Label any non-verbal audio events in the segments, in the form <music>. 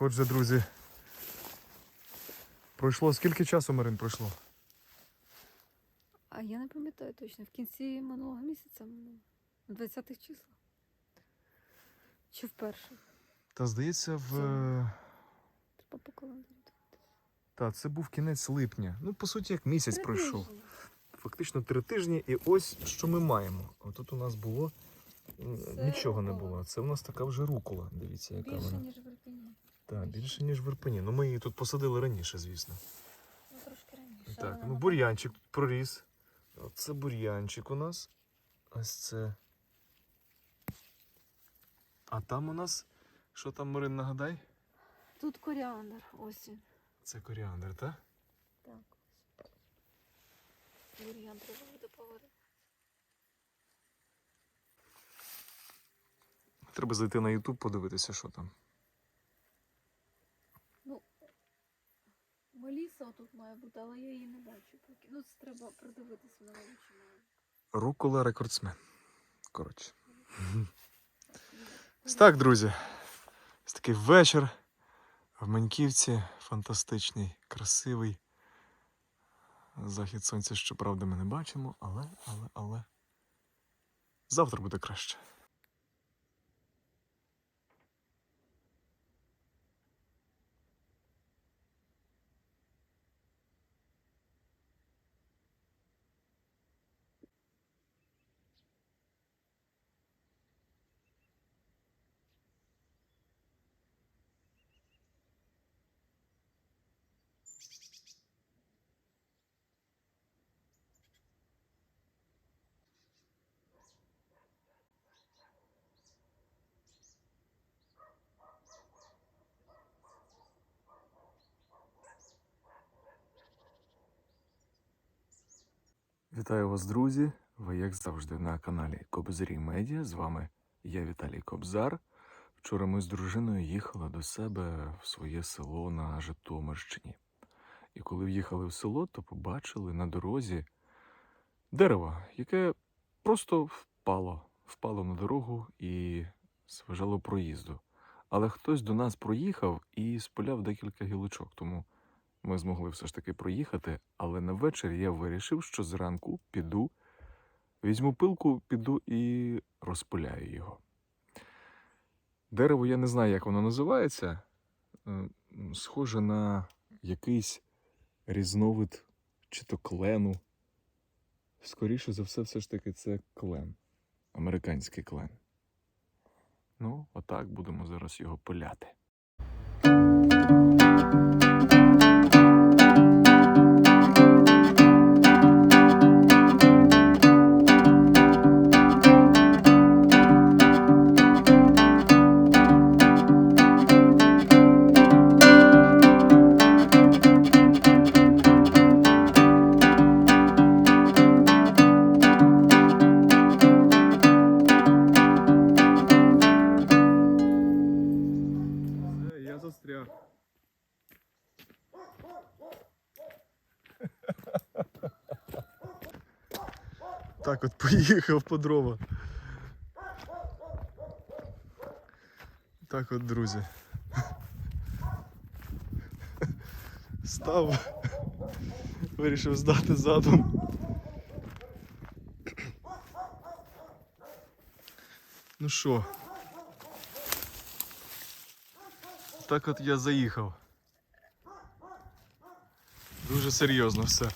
Отже, друзі. Пройшло скільки часу, Марин, пройшло? А я не пам'ятаю точно. В кінці минулого місяця, на 20-х числах. Чи вперше? Та здається, в. Це- Треба по календарю. Та, це був кінець липня. Ну, по суті, як місяць Три пройшов. тижні. Фактично три тижні, і ось що ми маємо. Отут у нас було Це нічого не було. Це у нас така вже рукола. Дивіться, яка Більше, вона. ніж в Ірпені. Так, більше, ніж в Ірпені. Ну ми її тут посадили раніше, звісно. Ну, трошки раніше. Так, ну бур'янчик проріс. Це бур'янчик у нас. Ось це. А там у нас. Що там, Марин, нагадай? Тут коріандр, ось він. Це коріандр, так? Так. Бур'ян треба буде поварити. Треба зайти на YouTube, подивитися, що там. Ну, Меліса тут має бути, але я її не бачу поки. Ну, це треба придивитися, вона чи має. Рукола рекордсмен. Коротше. Ось так, друзі. Ось такий вечір в Маньківці. Фантастичний, красивий. Захід сонця, щоправда, ми не бачимо, але, але, але. Завтра буде краще. Вітаю вас, друзі! Ви, як завжди, на каналі Кобзарі Медіа. З вами я, Віталій Кобзар. Вчора ми з дружиною їхали до себе в своє село на Житомирщині. І коли в'їхали в село, то побачили на дорозі дерево, яке просто впало, впало на дорогу і зважало проїзду. Але хтось до нас проїхав і спиляв декілька гілочок, тому ми змогли все ж таки проїхати, але на вечір я вирішив, що зранку піду, візьму пилку, піду і розпиляю його. Дерево я не знаю, як воно називається. Е, Схоже на якийсь різновид чи то клену. Скоріше за все, все ж таки, це клен. Американський клен. Ну, отак будемо зараз його пиляти. Так от поїхав по дрова. Так от, друзі. Став. Вирішив здати задом. Ну що? Так от я заїхав. Дуже серйозно все.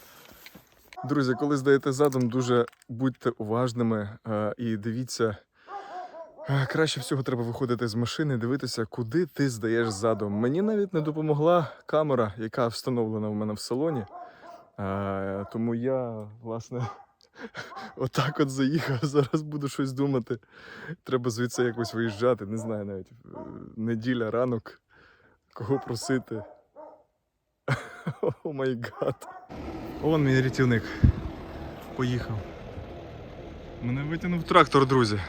Друзі, коли здаєте задум, дуже будьте уважними е, і дивіться. е, Краще всього треба виходити з машини, дивитися, куди ти здаєш задум. Мені навіть не допомогла камера, яка встановлена в мене в салоні. Е, Тому я, власне, <laughs> отак от заїхав. Зараз буду щось думати. Треба звідси якось виїжджати. Не знаю навіть. Неділя, ранок. Кого просити? <laughs> О май гад. Вон мій рятівник. Поїхав. Мене витягнув трактор, друзі.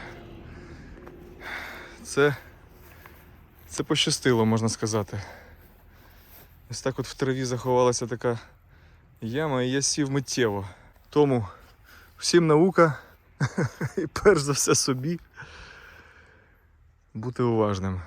Це. Це пощастило, можна сказати. Ось так от в траві заховалася така яма, і я сів миттєво. Тому всім наука <laughs> і перш за все собі бути уважним.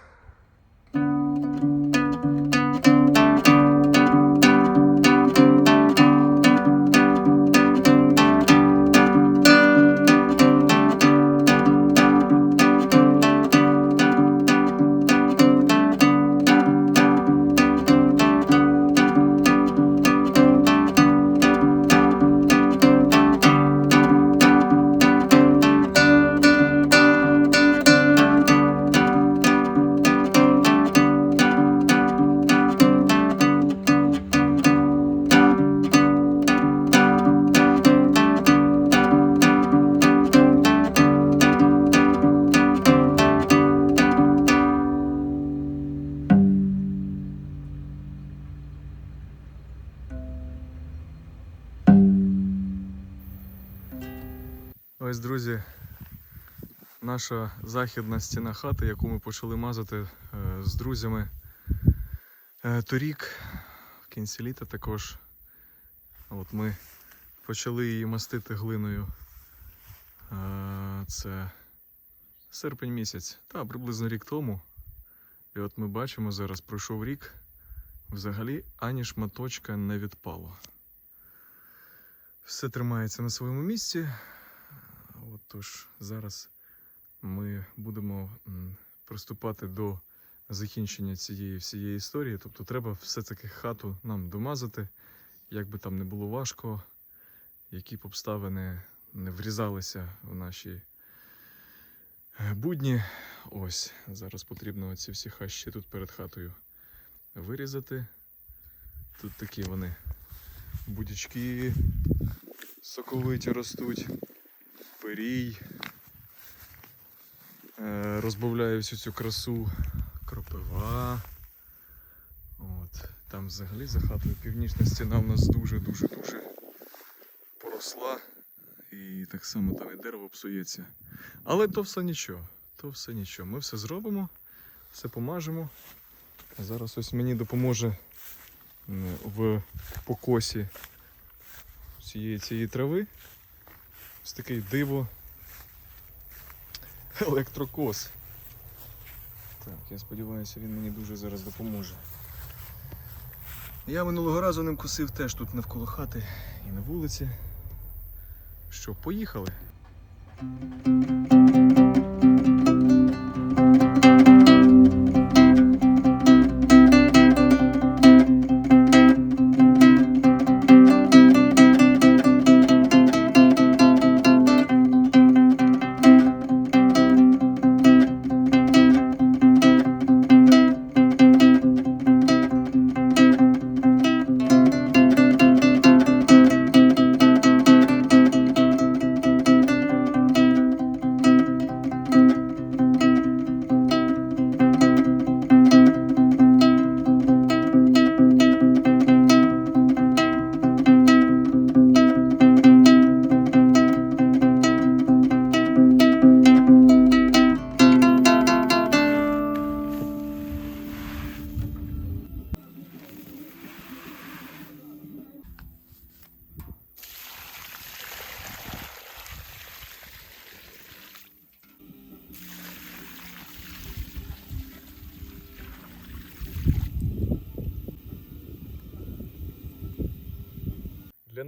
Ось, друзі, наша західна стіна хати, яку ми почали мазати е, з друзями е, торік, в кінці літа також. От ми почали її мастити глиною. Е, Це серпень місяць, та приблизно рік тому. І от ми бачимо, зараз пройшов рік. Взагалі ані шматочка не відпало. Все тримається на своєму місці. Отож, зараз ми будемо приступати до закінчення цієї всієї історії. Тобто треба все-таки хату нам домазати, як би там не було важко, які б обставини не врізалися в наші е, будні. Ось, зараз потрібно ці всі хащі тут перед хатою вирізати. Тут такі вони будячки соковиті ростуть, пирій. Е, Розбавляю всю цю красу кропива. От. Там взагалі за хатою північна стіна у нас дуже-дуже дуже поросла. І так само там і дерево псується. Але то все нічого. То все нічого. Ми все зробимо, все помажемо. Зараз ось мені допоможе в покосі цієї, цієї трави. Ось такий диво. Електрокос. Так, я сподіваюся, він мені дуже зараз допоможе. Я минулого разу ним косив теж тут навколо хати і на вулиці. Що, поїхали?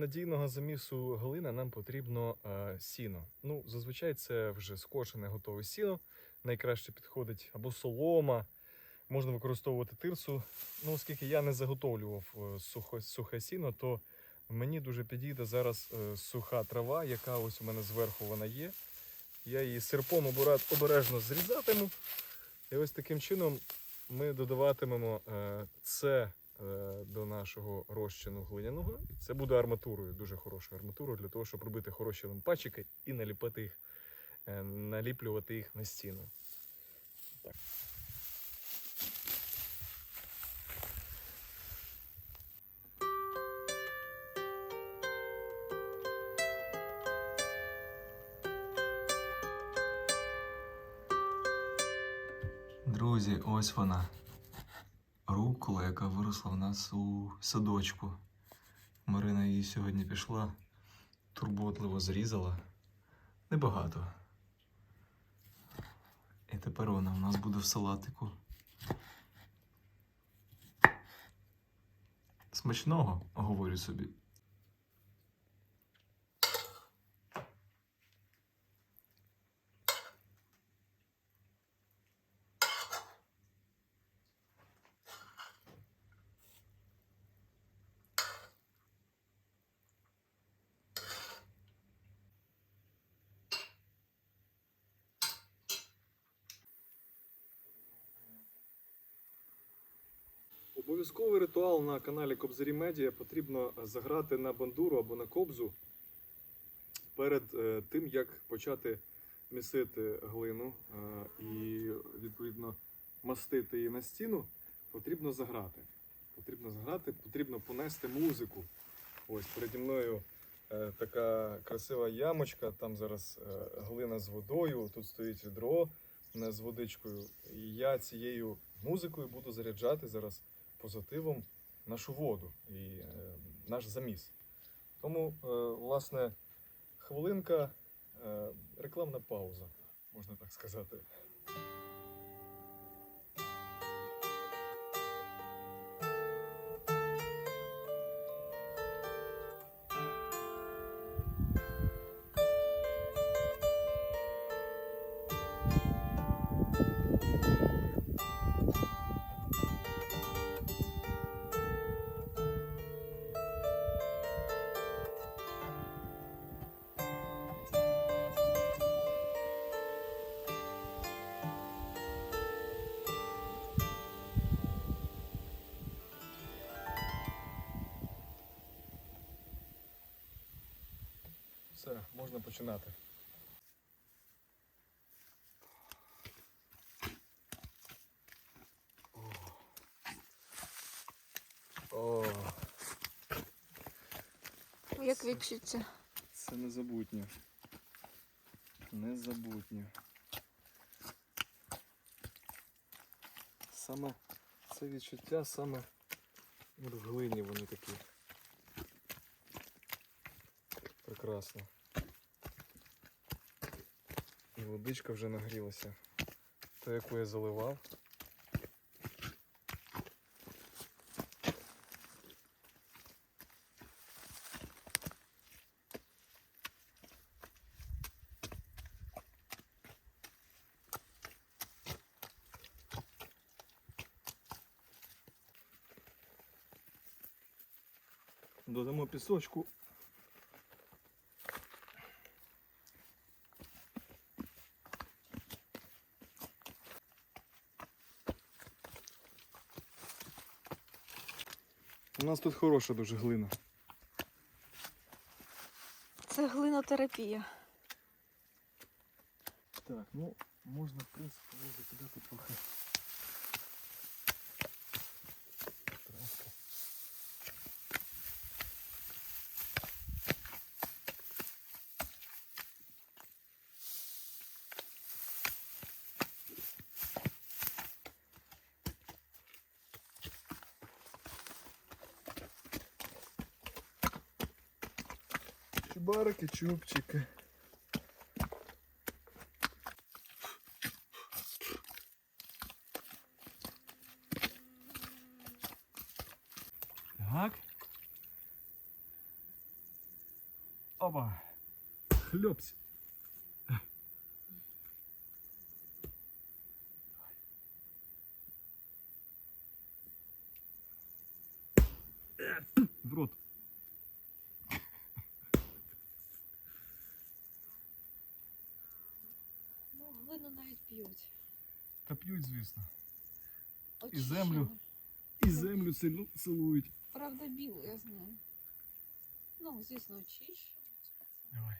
Надійного замісу глини нам потрібно е, сіно. Ну, зазвичай це вже скошене готове сіно. Найкраще підходить або солома, можна використовувати тирсу. Ну, оскільки я не заготовлював е, сухе, сухе сіно, то мені дуже підійде зараз е, суха трава, яка ось у мене зверху вона є. Я її серпом обережно зрізатиму. І ось таким чином ми додаватимемо е, це до нашого розчину глиняного. І це буде арматурою, дуже хорошою арматурою для того, щоб робити хороші лампачики і наліпати їх, е, наліплювати їх на стіну. Так. Друзі, ось вона. Рукола, яка виросла в нас у садочку. Марина її сьогодні пішла, турботливо зрізала. Небагато. І тепер вона у нас буде в салатику. Смачного, говорю собі. Обов'язковий ритуал на каналі Кобзарі Медіа потрібно заграти на бандуру або на кобзу перед е, тим, як почати місити глину е, і відповідно мастити її на стіну, потрібно заграти. Потрібно заграти, потрібно понести музику. Ось переді мною е, така красива ямочка, там зараз глина з водою, тут стоїть відро з водичкою. І я цією музикою буду заряджати зараз позитивом нашу воду і е, наш заміс. Тому, е, власне, хвилинка, е, рекламна пауза, можна так сказати. Можна починати. О, Як відчуття? це незабутнє. Незабутнє. Саме це відчуття саме в глині вони такі. Прекрасно. Водичка вже нагрілася. Та, яку я заливав. Додамо пісочку. Нас тут хороша дуже глина. Це глинотерапія. Так, ну можна, в принципі, кидати трохи. Чубарики, чубчики. Так. Оба. Хлопці. В рот. Ну, глину навіть п'ють. Та п'ють, звісно. Очищено. землю. І землю цілу- цілують. Правда, білу, я знаю. Ну, звісно, очищено. Давай.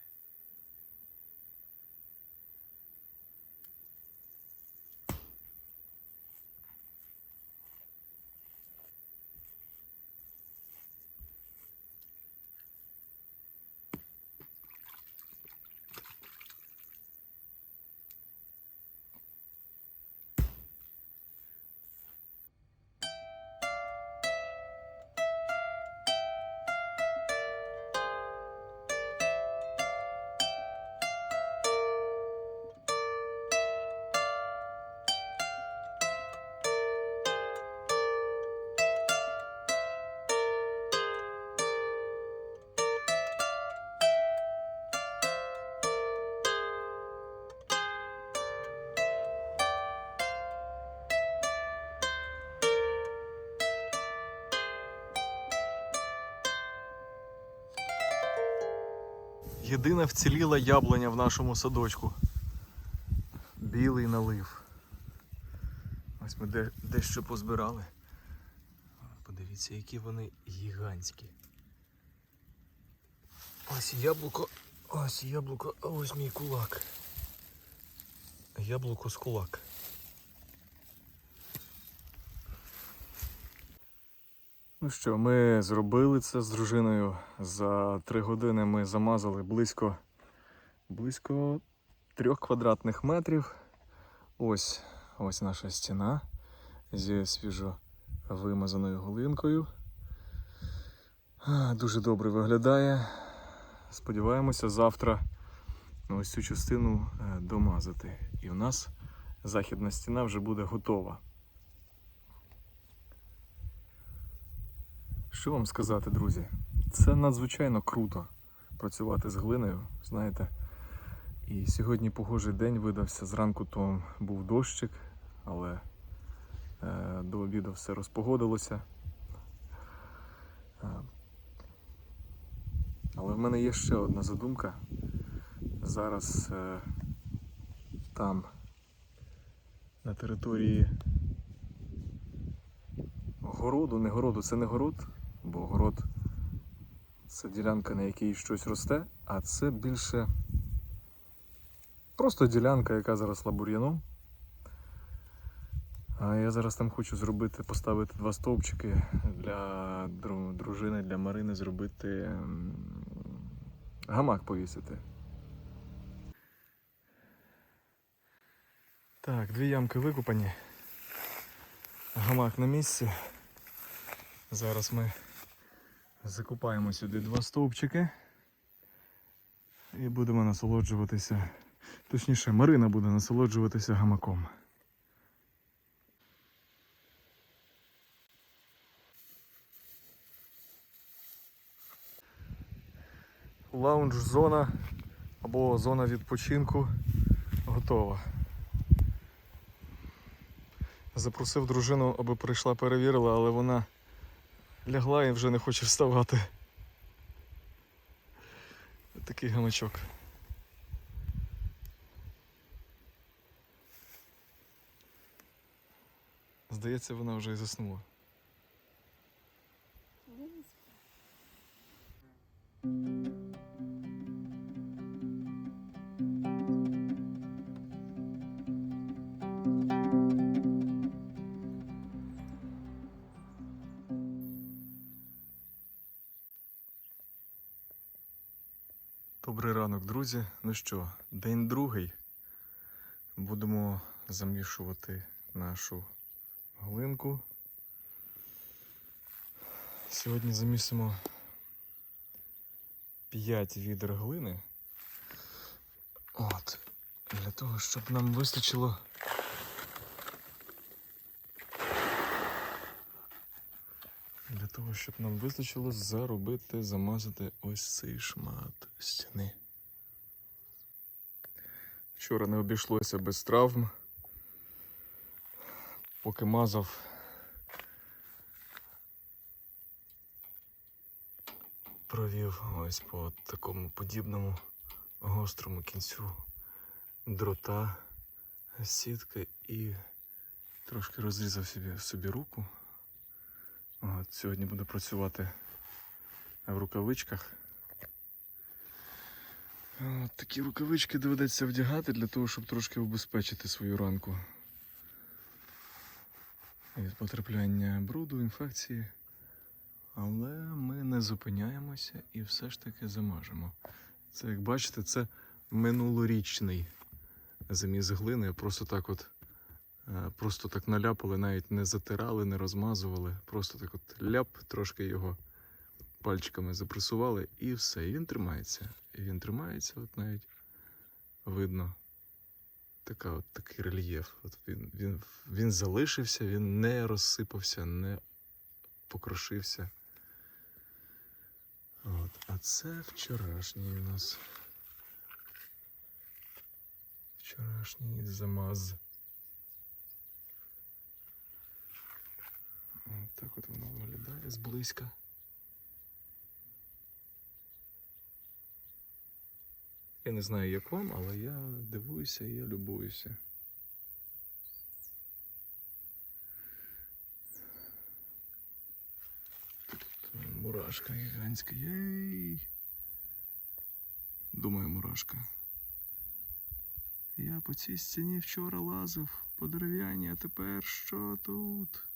Єдина вціліла яблуня в нашому садочку. Білий налив. Ось ми де, дещо позбирали. Подивіться, які вони гігантські. Ось яблуко, ось яблуко, а ось мій кулак. Яблуко з кулак. Ну що, ми зробили це з дружиною. За три години ми замазали близько, близько трьох квадратних метрів. Ось, ось наша стіна зі свіжо вимазаною голинкою. Дуже добре виглядає. Сподіваємося, завтра ось цю частину е, домазати. І у нас західна стіна вже буде готова. Що вам сказати, друзі? Це надзвичайно круто працювати з глиною, знаєте. І сьогодні погожий день видався. Зранку то був дощик, але е, до обіду все розпогодилося. Е, але в мене є ще одна задумка. Зараз е, там, на території городу, не городу, це не город, бо город це ділянка, на якій щось росте, а це більше просто ділянка, яка заросла бур'яном. А я зараз там хочу зробити, поставити два стовпчики для дружини, для Марини зробити гамак повісити. Так, дві ямки викопані. Гамак на місці. Зараз ми закупаємо сюди два стовпчики і будемо насолоджуватися. Точніше, Марина буде насолоджуватися гамаком. Лаунж-зона або зона відпочинку готова. Запросив дружину, аби прийшла перевірила, але вона лягла і вже не хоче вставати. Такий гамачок. Здається, вона вже і заснула. Друзі. Ну що, день другий. Будемо замішувати нашу глинку. Сьогодні замісимо 5 відер глини. От. Для того, щоб нам вистачило. Для того, щоб нам вистачило заробити, замазати ось цей шмат стіни. Вчора не обійшлося без травм. Поки мазав, провів ось по такому подібному гострому кінцю дрота сітки і трошки розрізав собі, собі руку. От, сьогодні буду працювати в рукавичках. Такі рукавички доведеться вдягати для того, щоб трошки убезпечити свою ранку від потрапляння бруду, інфекції. Але ми не зупиняємося і все ж таки замажемо. Це, як бачите, це минулорічний заміс глини. Просто так от е, просто так наляпали, навіть не затирали, не розмазували. Просто так от ляп, трошки його пальчиками запресували і все. І він тримається. І він тримається, от навіть видно. Така от такий рельєф. От він, він, він залишився, він не розсипався, не покрошився. От. А це вчорашній у нас. Вчорашній замаз. От так от воно виглядає зблизька. Я не знаю, як вам, але я дивуюся і я любуюся. Тут мурашка гігантська. Єй. Думаю, мурашка. Я по цій стіні вчора лазив по дерев'яній, а тепер що тут?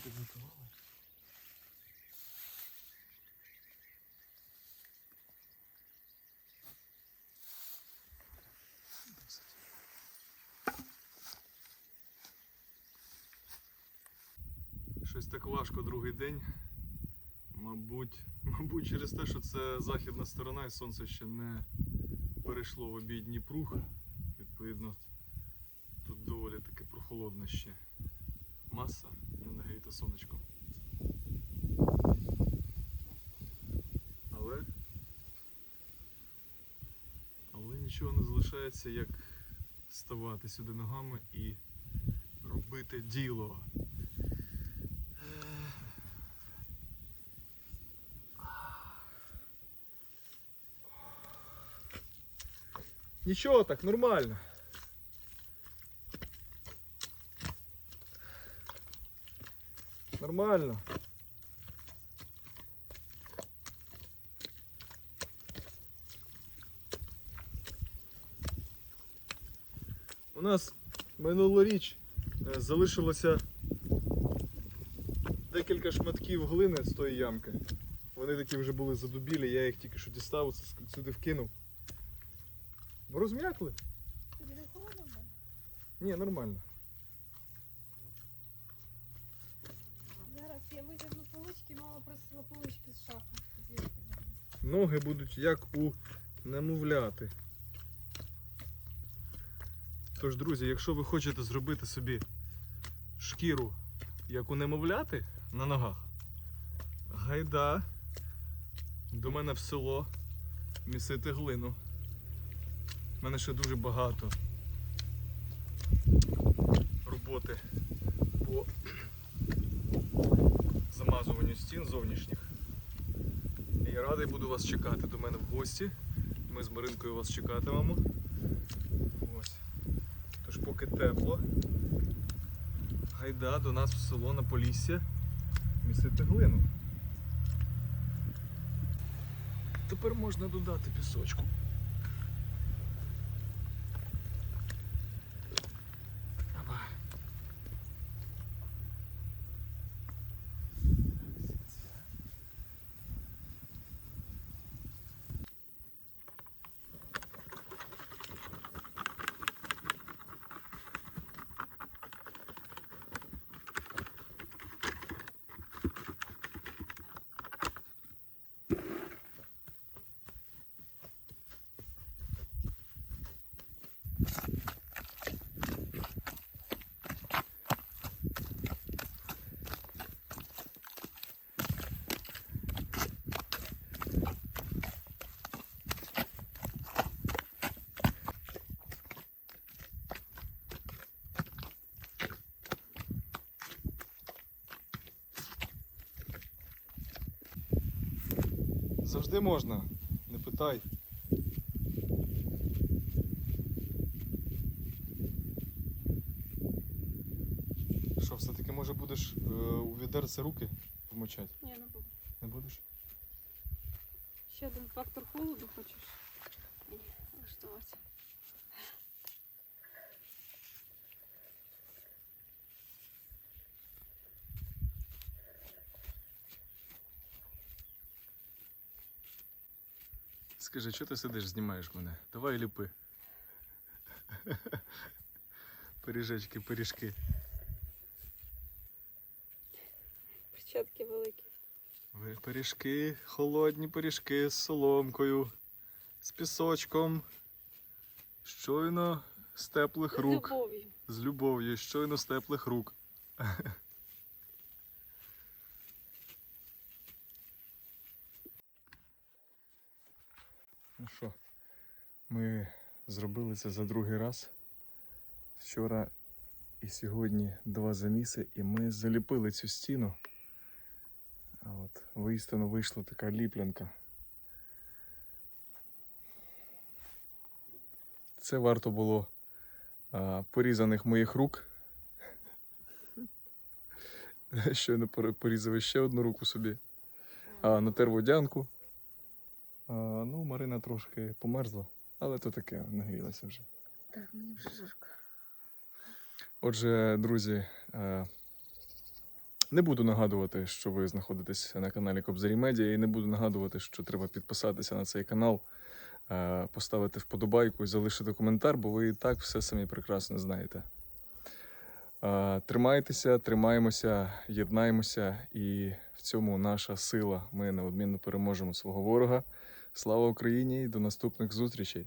Підготували. Щось так важко другий день. Мабуть, <laughs> мабуть, через те, що це західна сторона і сонце ще не перейшло в обідній прух. Відповідно, тут доволі таки прохолодна ще маса, не нагріта сонечком. Але. Але нічого не залишається, як ставати сюди ногами і робити діло. Нічого так, нормально. Нормально. У нас минулоріч е, залишилося декілька шматків глини з тої ямки. Вони такі вже були задубілі, я їх тільки що дістав, сюди вкинув. Розм'якли? Не? Ні, нормально. Зараз я витягну полички, Ноги будуть як у немовляти. Тож, друзі, якщо ви хочете зробити собі шкіру, як у немовляти на ногах, гайда до мене в село місити глину. У мене ще дуже багато роботи по замазуванню стін зовнішніх. І Я радий буду вас чекати до мене в гості. Ми з Маринкою вас чекатимемо. Ось. Тож поки тепло. Гайда до нас в село на Полісся місити глину. Тепер можна додати пісочку. Завжди можна, не питай. будеш е, у відерце руки вмочати? Ні, не буду. Не будеш? Ще один фактор холоду хочеш? Ні, влаштувати. Скажи, що ти сидиш, знімаєш мене? Давай ліпи. Пиріжечки, пиріжки. Пиріжки, холодні пиріжки з соломкою, з пісочком. Щойно з теплих З рук. любов'ю. З любов'ю, щойно з теплих рук. Ну що, ми зробили це за другий раз. Вчора і сьогодні два заміси, і ми заліпили цю стіну. От воістину вийшла така ліплянка. Це варто було а, порізаних моїх рук. <laughs> Щойно пор- порізав ще одну руку собі. А, натер водянку. А, ну, Марина трошки померзла, але то таке нагрілася вже. Так, мені вже жарко. Отже, друзі, Не буду нагадувати, що ви знаходитесь на каналі Кобзарі Медіа, і не буду нагадувати, що треба підписатися на цей канал, е, поставити вподобайку і залишити коментар, бо ви і так все самі прекрасно знаєте. Е, Тримайтеся, тримаємося, єднаємося, і в цьому наша сила. Ми неодмінно переможемо свого ворога. Слава Україні і до наступних зустрічей!